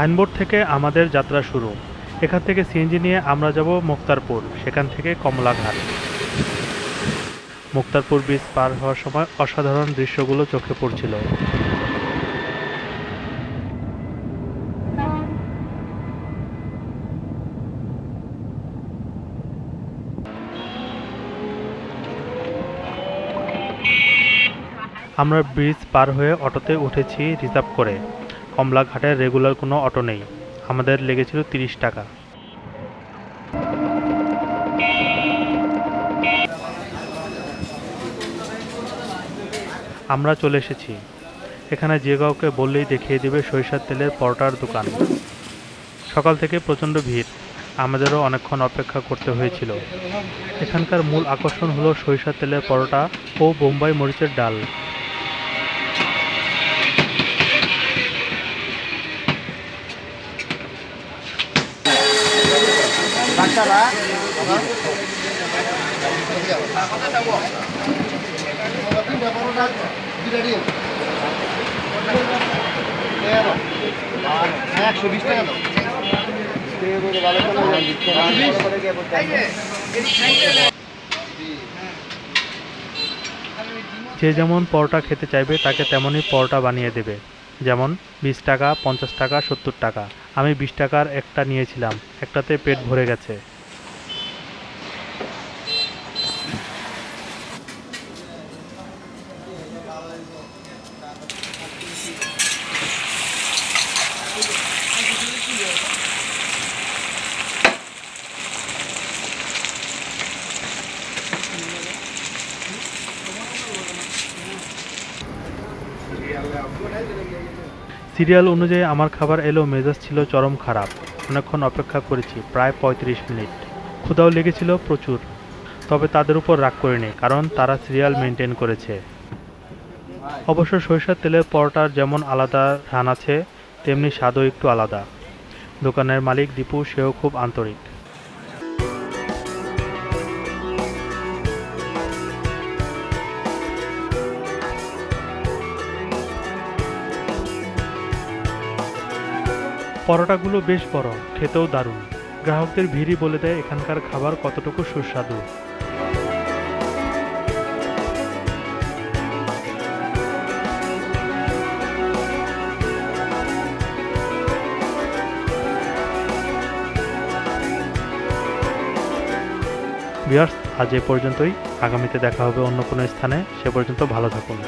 Signboard থেকে আমাদের যাত্রা শুরু। এখান থেকে সিএনজি নিয়ে আমরা যাব মুক্তারপুর, সেখান থেকে কমলাঘাট। মুক্তারপুর ব্রিজ পার হওয়ার সময় অসাধারণ দৃশ্যগুলো চোখে পড়ছিল। আমরা ব্রিজ পার হয়ে অটোতে উঠেছি রিজার্ভ করে। কমলাঘাটের রেগুলার কোনো অটো নেই। আমাদের লেগেছিল তিরিশ টাকা। আমরা চলে এসেছি। এখানে যে কাউকে বললেই দেখিয়ে দেবে সরিষার তেলের পরোটার দোকান। সকাল থেকে প্রচণ্ড ভিড়। আমাদেরও অনেকক্ষণ অপেক্ষা করতে হয়েছিল। এখানকার মূল আকর্ষণ হলো সরিষার তেলের পরোটা ও বোম্বাই মরিচের ডাল। যে যেমন পরোটা খেতে চাইবে, তাকে তেমনই পরোটা বানিয়ে দেবে। যেমন বিশ টাকা, পঞ্চাশ টাকা, সত্তর টাকা। আমি বিশ টাকার একটা নিয়েছিলাম। একটাতে পেট ভরে গেছে। সিরিয়াল অনুযায়ী আমার খাবার এলো মেজাজ ছিল চরম খারাপ। অনেকক্ষণ অপেক্ষা করেছি, প্রায় পঁয়ত্রিশ মিনিট। ক্ষুধাও লেগেছিল প্রচুর। তবে তাদের উপর রাগ করিনি, কারণ তারা সিরিয়াল মেনটেন করেছে। অবশ্য সরিষার তেলের পরোটার যেমন আলাদা রান আছে, তেমনি স্বাদও একটু আলাদা। দোকানের মালিক দীপু, সেও খুব আন্তরিক। পরোটাগুলো বেশ বড়, খেতেও দারুণ। গ্রাহকদের ভিড়ই বলে দেয় এখানকার খাবার কতটুকু সুস্বাদু। ভিউয়ার্স, আজ এ পর্যন্তই। আগামীতে দেখা হবে অন্য কোনো স্থানে। সে পর্যন্ত ভালো থাকুন।